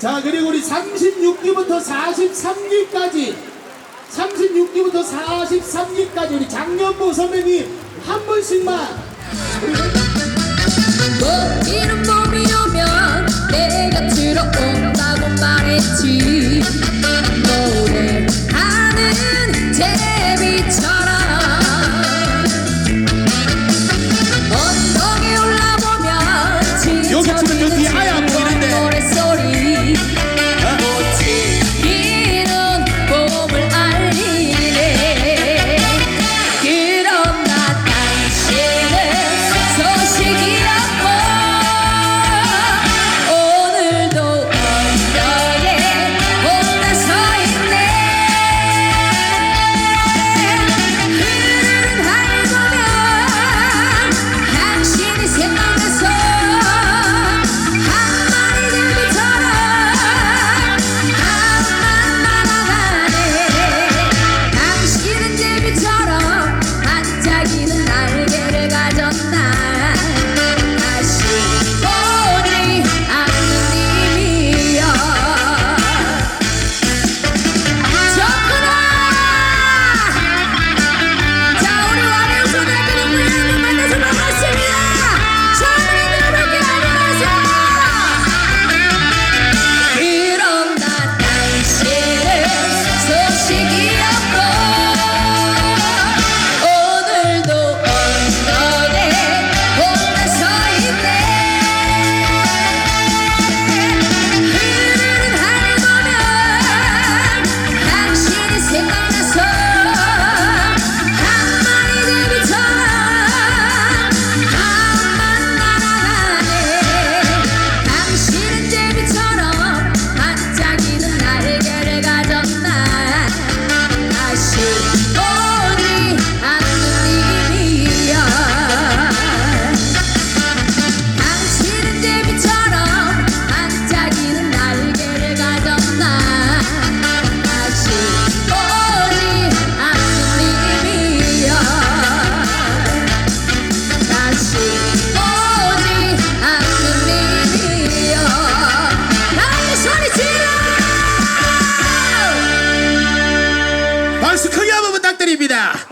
자 그리고 우리 36기부터 43기까지 36기부터 43기까지 우리 장년보 선배님 한 분씩만. 이른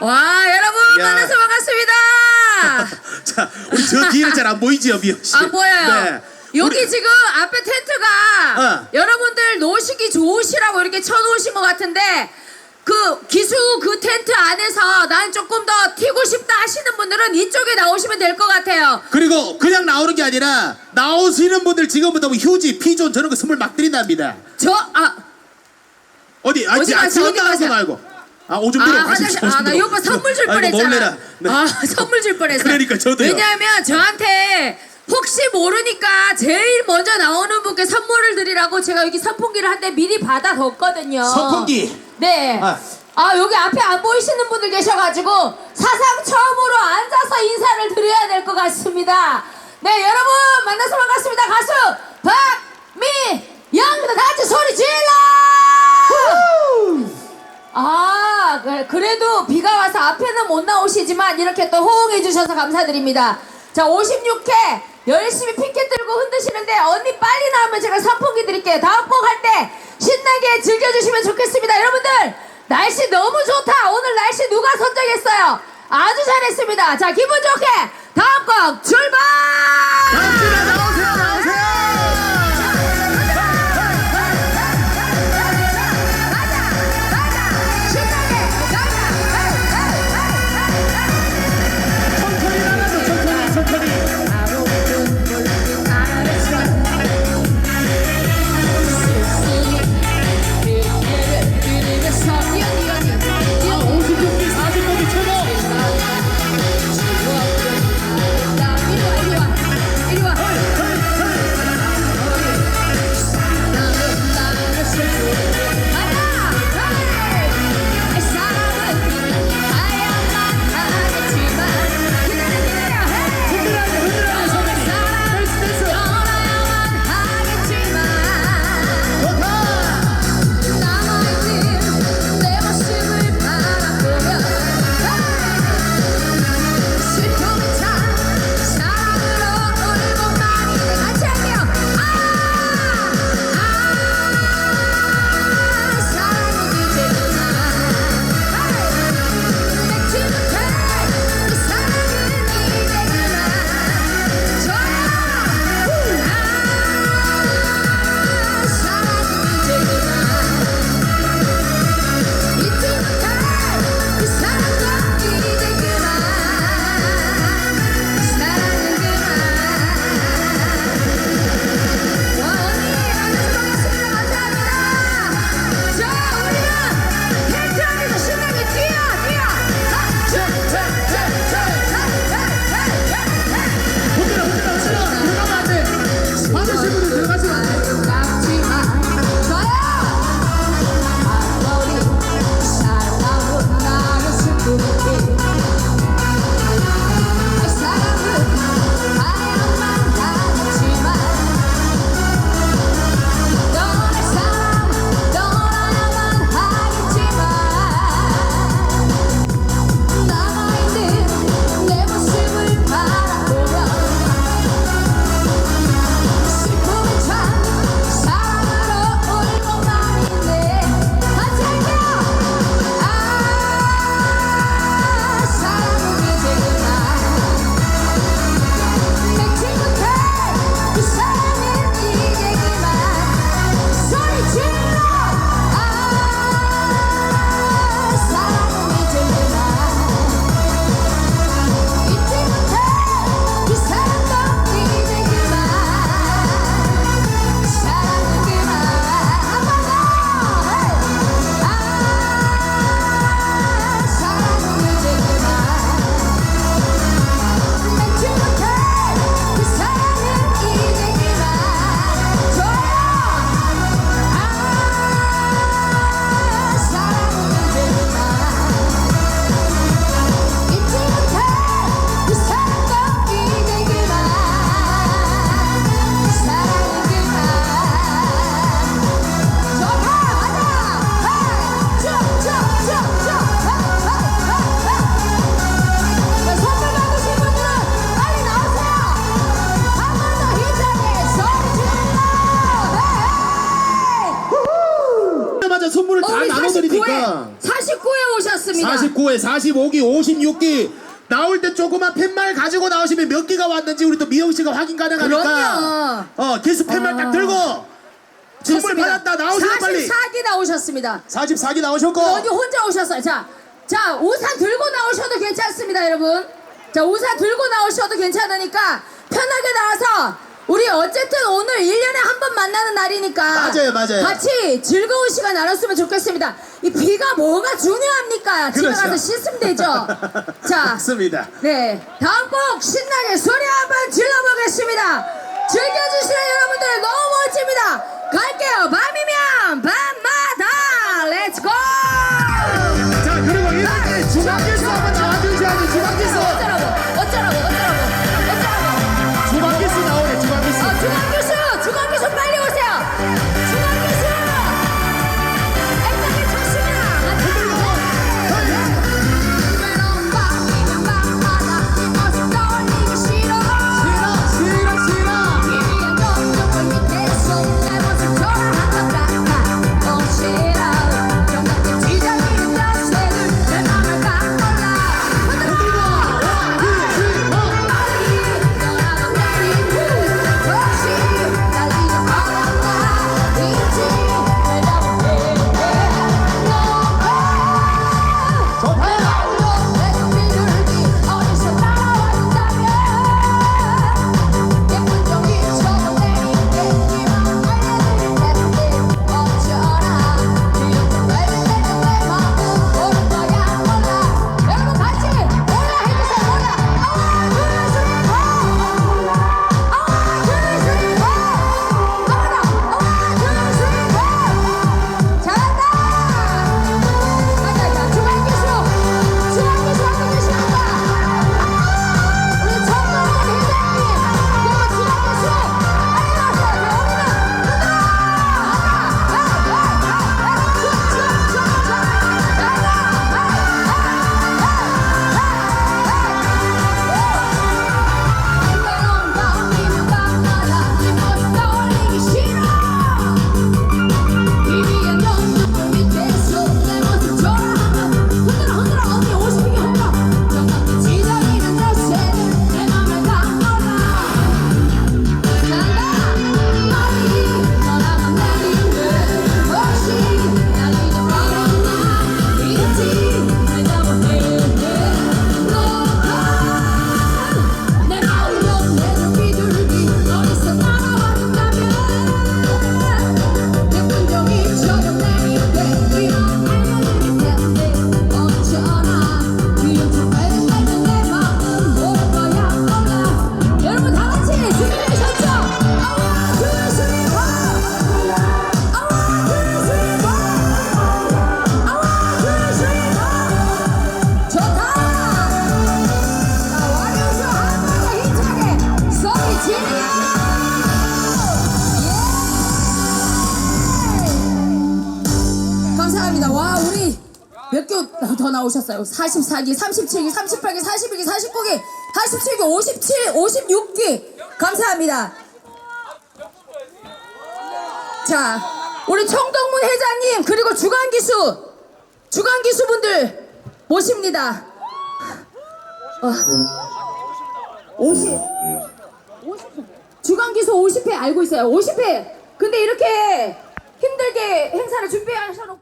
와 여러분 야. 만나서 반갑습니다 자 우리 저 뒤에는 잘 안 보이지요 미영 씨 안 보여요. 네. 여기 우리- 지금 앞에 텐트가 어. 여러분들 노시기 좋으시라고 이렇게 쳐놓으신 것 같은데 그 기수 그 텐트 안에서 난 조금 더 튀고 싶다 하시는 분들은 이쪽에 나오시면 될 것 같아요. 그리고 그냥 나오는 게 아니라 나오시는 분들 지금부터 뭐 휴지, 피존 저런 거 선물 막 드린답니다. 저 아. 어디? 아, 어디 지- 아 가세요? 지금 어디 가세요? 말고. 아 오줌 아, 들어 화장실, 아, 나 이오빠 선물 줄 뻔했잖아. 놀래라. 네. 아, 선물 줄 뻔했어. 그러니까 저도요. 왜냐하면 저한테 혹시 모르니까 제일 먼저 나오는 분께 선물을 드리라고 제가 여기 선풍기를 한 대 미리 받아뒀거든요. 선풍기. 네. 아. 아. 여기 앞에 안 보이시는 분들 계셔가지고 사상 처음으로 앉아서 인사를 드려야 될 것 같습니다. 네, 여러분 만나서 반갑습니다. 가수 박미영입니다. 다 같이 소리 질러! 그- 그래도 비가 와서 앞에는 못 나오시지만 이렇게 또 호응해 주셔서 감사드립니다. 자, 56회 열심히 피켓 들고 흔드시는데 언니 빨리 나오면 제가 선풍기 드릴게요. 다음 곡 할 때 신나게 즐겨주시면 좋겠습니다. 여러분들, 날씨 너무 좋다. 오늘 날씨 누가 선정했어요? 아주 잘했습니다. 자, 기분 좋게 다음 곡 출발! 오자마자 선물을 다 나눠드리니까 49회, 오셨습니다. 49회, 45기, 56기 나올 때 조그만 팻말 가지고 나오시면 몇 기가 왔는지 우리 또 미영 씨가 확인 가능하니까 어 계속 팻말 딱 아. 들고 선물 받았다 나오세요 빨리 44기 나오셨습니다. 44기 나오셨고 그 어디 혼자 오셨어요. 자, 자 우산 들고 나오셔도 괜찮습니다, 여러분. 자, 우산 들고 나오셔도 괜찮으니까 편하게 나와서 우리 어쨌든 오늘 1년에 한 번 만나는 날이니까 맞아요, 맞아요. 같이 즐거운 시간 나눴으면 좋겠습니다. 이 비가 뭐가 중요합니까? 집에 그렇죠. 가서 씻으면 되죠. 자, 맞습니다 네, 다음 곡 신나게 소리 한번 질러보겠습니다. 즐겨주시는 여러분들 너무 멋집니다. 갈게요. 밤이면 나오셨어요? 44기, 37기, 38기, 41기, 49기, 47기, 57, 56기. 감사합니다. 자, 우리 청동문 회장님, 그리고 주간 기수, 주간 기수분들 모십니다. 어. 50. 50회. 주간 기수 50회 알고 있어요. 50회. 근데 이렇게 힘들게 행사를 준비하셔놓고